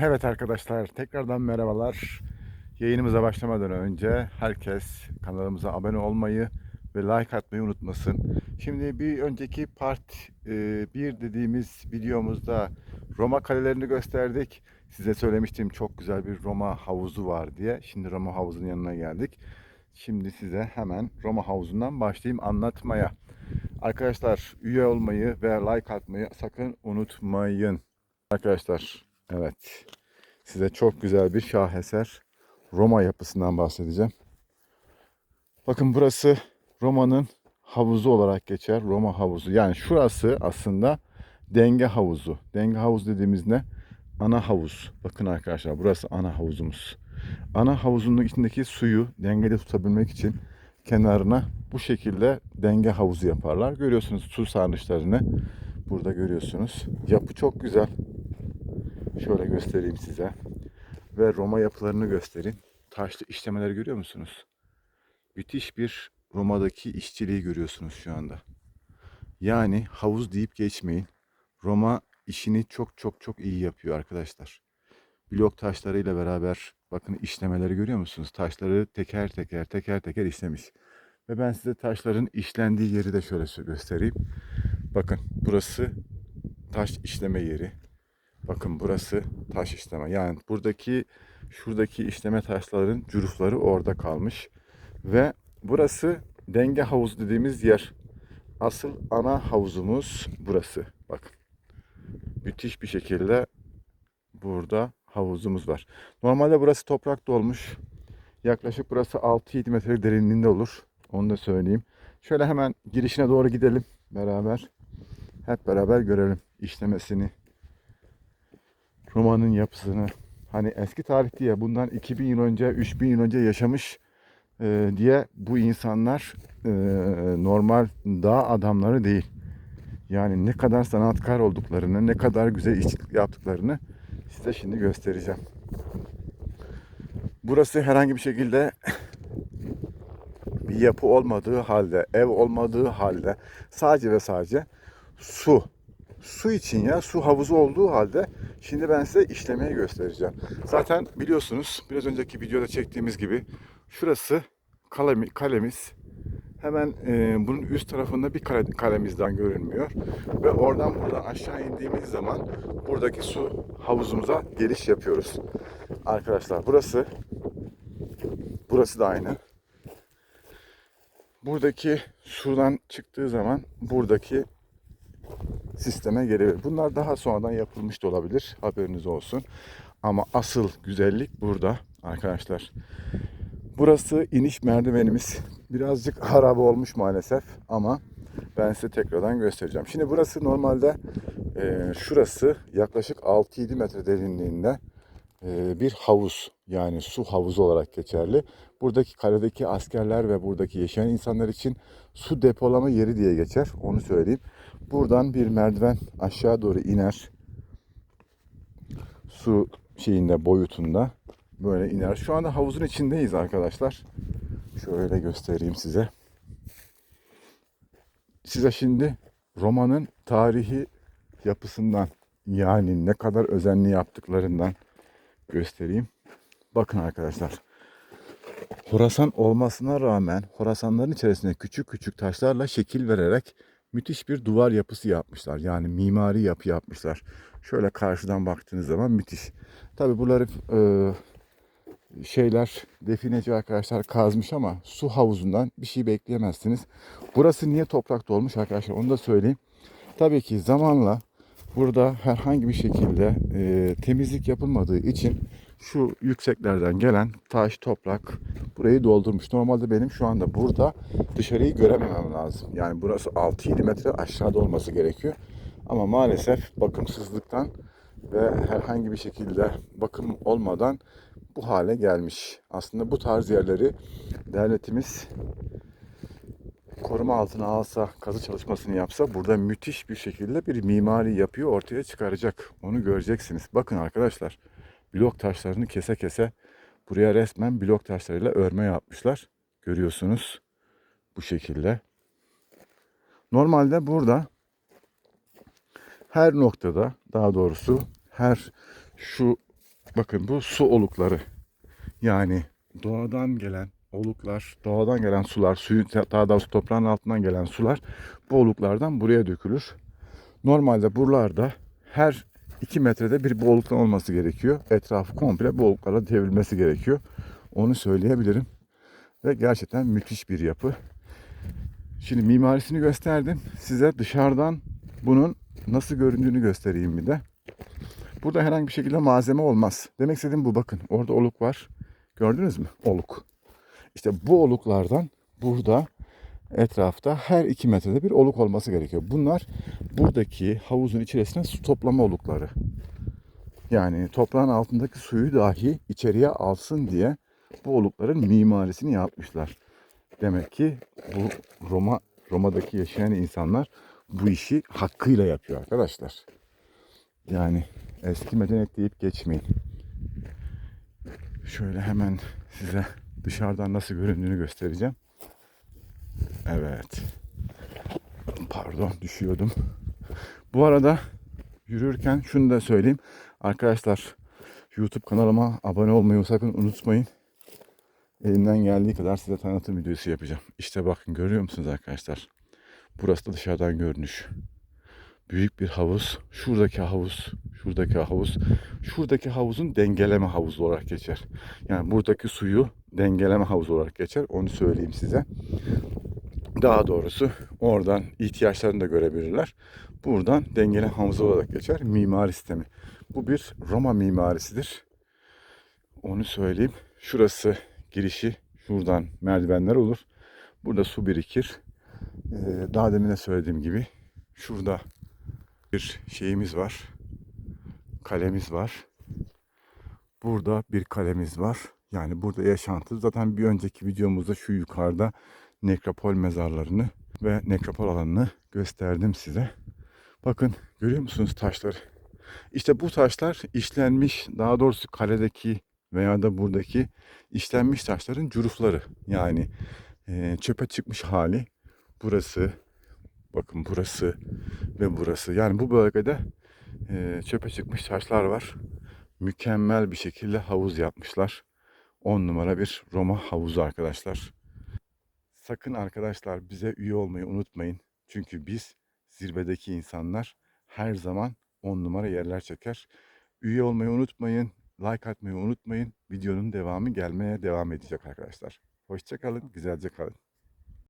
Evet arkadaşlar tekrardan merhabalar. Yayınımıza başlamadan önce herkes kanalımıza abone olmayı ve like atmayı unutmasın. Şimdi bir önceki part 1 dediğimiz videomuzda Roma kalelerini gösterdik. Size söylemiştim çok güzel bir Roma havuzu var diye. Şimdi Roma havuzunun yanına geldik. Şimdi size hemen Roma havuzundan başlayayım anlatmaya. Arkadaşlar üye olmayı ve like atmayı sakın unutmayın. Arkadaşlar evet size çok güzel bir şaheser Roma yapısından bahsedeceğim. Bakın burası Roma'nın havuzu olarak geçer. Roma havuzu. Yani şurası aslında denge havuzu. Denge havuz dediğimiz ne? Ana havuz. Bakın arkadaşlar burası ana havuzumuz. Ana havuzun içindeki suyu dengede tutabilmek için kenarına bu şekilde denge havuzu yaparlar. Görüyorsunuz su sarnıçlarını burada görüyorsunuz. Yapı çok güzel. Şöyle göstereyim size. Ve Roma yapılarını göstereyim. Taşlı işlemeleri görüyor musunuz? Müthiş bir Roma'daki işçiliği görüyorsunuz şu anda. Yani havuz deyip geçmeyin. Roma işini çok çok çok iyi yapıyor arkadaşlar. Blok taşlarıyla beraber bakın işlemeleri görüyor musunuz? Taşları teker teker teker teker işlemiş. Ve ben size taşların işlendiği yeri de şöyle göstereyim. Bakın burası taş işleme yeri. Bakın burası taş işleme. Yani buradaki şuradaki işleme taşların cürufları orada kalmış. Ve burası denge havuzu dediğimiz yer. Asıl ana havuzumuz burası. Bakın. Müthiş bir şekilde burada havuzumuz var. Normalde burası toprak dolmuş. Yaklaşık burası 6-7 metre derinliğinde olur. Onu da söyleyeyim. Şöyle hemen girişine doğru gidelim beraber. Hep beraber görelim işlemesini. Roma'nın yapısını. Hani eski tarih diye bundan 2000 yıl önce, 3000 yıl önce yaşamış e, diye bu insanlar e, normal dağ adamları değil. Yani ne kadar sanatkar olduklarını, ne kadar güzel işçilik yaptıklarını size şimdi göstereceğim. Burası herhangi bir şekilde bir yapı olmadığı halde, ev olmadığı halde sadece ve sadece su. Su için ya, su havuzu olduğu halde şimdi ben size işlemeyi göstereceğim. Zaten biliyorsunuz biraz önceki videoda çektiğimiz gibi şurası kalemi, kalemiz. Hemen e, bunun üst tarafında bir kale, kalemizden görünmüyor. Ve oradan buradan aşağı indiğimiz zaman buradaki su havuzumuza geliş yapıyoruz. Arkadaşlar burası burası da aynı. Buradaki sudan çıktığı zaman buradaki sisteme gelebilir. Bunlar daha sonradan yapılmış da olabilir. Haberiniz olsun. Ama asıl güzellik burada arkadaşlar. Burası iniş merdivenimiz. Birazcık harap olmuş maalesef ama ben size tekrardan göstereceğim. Şimdi burası normalde e, şurası yaklaşık 6-7 metre derinliğinde e, bir havuz. Yani su havuzu olarak geçerli. Buradaki kaledeki askerler ve buradaki yaşayan insanlar için su depolama yeri diye geçer. Onu söyleyeyim. Buradan bir merdiven aşağı doğru iner. Su şeyinde boyutunda böyle iner. Şu anda havuzun içindeyiz arkadaşlar. Şöyle göstereyim size. Size şimdi Roma'nın tarihi yapısından yani ne kadar özenli yaptıklarından göstereyim. Bakın arkadaşlar. Horasan olmasına rağmen Horasanların içerisine küçük küçük taşlarla şekil vererek müthiş bir duvar yapısı yapmışlar. Yani mimari yapı yapmışlar. Şöyle karşıdan baktığınız zaman müthiş. Tabi bunları e, şeyler defineci arkadaşlar kazmış ama su havuzundan bir şey bekleyemezsiniz. Burası niye toprak dolmuş arkadaşlar onu da söyleyeyim. Tabii ki zamanla burada herhangi bir şekilde e, temizlik yapılmadığı için şu yükseklerden gelen taş, toprak burayı doldurmuş. Normalde benim şu anda burada dışarıyı görememem lazım. Yani burası 6-7 metre aşağıda olması gerekiyor. Ama maalesef bakımsızlıktan ve herhangi bir şekilde bakım olmadan bu hale gelmiş. Aslında bu tarz yerleri devletimiz koruma altına alsa, kazı çalışmasını yapsa burada müthiş bir şekilde bir mimari yapıyı ortaya çıkaracak. Onu göreceksiniz. Bakın arkadaşlar blok taşlarını kese kese buraya resmen blok taşlarıyla örme yapmışlar. Görüyorsunuz bu şekilde. Normalde burada her noktada daha doğrusu her şu Bakın bu su olukları. Yani doğadan gelen oluklar, doğadan gelen sular, suyun daha doğrusu toprağın altından gelen sular bu oluklardan buraya dökülür. Normalde buralarda her 2 metrede bir bu oluktan olması gerekiyor. Etrafı komple bu oluklarla devrilmesi gerekiyor. Onu söyleyebilirim. Ve gerçekten müthiş bir yapı. Şimdi mimarisini gösterdim. Size dışarıdan bunun nasıl göründüğünü göstereyim bir de. Burada herhangi bir şekilde malzeme olmaz. Demek istediğim bu bakın. Orada oluk var. Gördünüz mü? Oluk. İşte bu oluklardan burada etrafta her 2 metrede bir oluk olması gerekiyor. Bunlar buradaki havuzun içerisine su toplama olukları. Yani toprağın altındaki suyu dahi içeriye alsın diye bu olukların mimarisini yapmışlar. Demek ki bu Roma Roma'daki yaşayan insanlar bu işi hakkıyla yapıyor arkadaşlar. Yani eski medeniyet deyip geçmeyin. Şöyle hemen size dışarıdan nasıl göründüğünü göstereceğim. Evet. Pardon düşüyordum. Bu arada yürürken şunu da söyleyeyim. Arkadaşlar YouTube kanalıma abone olmayı sakın unutmayın. Elimden geldiği kadar size tanıtım videosu yapacağım. İşte bakın görüyor musunuz arkadaşlar? Burası da dışarıdan görünüş. Büyük bir havuz. Şuradaki havuz, şuradaki havuz, şuradaki havuzun dengeleme havuzu olarak geçer. Yani buradaki suyu dengeleme havuzu olarak geçer. Onu söyleyeyim size. Daha doğrusu oradan ihtiyaçlarını da görebilirler. Buradan dengeli havuzu olarak geçer. Mimari sistemi. Bu bir Roma mimarisidir. Onu söyleyeyim. Şurası girişi. Şuradan merdivenler olur. Burada su birikir. Ee, daha demin de söylediğim gibi şurada bir şeyimiz var. Kalemiz var. Burada bir kalemiz var. Yani burada yaşantı. Zaten bir önceki videomuzda şu yukarıda nekropol mezarlarını ve nekropol alanını gösterdim size. Bakın görüyor musunuz taşları? İşte bu taşlar işlenmiş, daha doğrusu kaledeki veya da buradaki işlenmiş taşların curufları. Yani e, çöpe çıkmış hali. Burası, bakın burası ve burası. Yani bu bölgede e, çöpe çıkmış taşlar var. Mükemmel bir şekilde havuz yapmışlar. 10 numara bir Roma havuzu arkadaşlar. Sakın arkadaşlar bize üye olmayı unutmayın. Çünkü biz zirvedeki insanlar her zaman 10 numara yerler çeker. Üye olmayı unutmayın. Like atmayı unutmayın. Videonun devamı gelmeye devam edecek arkadaşlar. Hoşçakalın, güzelce kalın.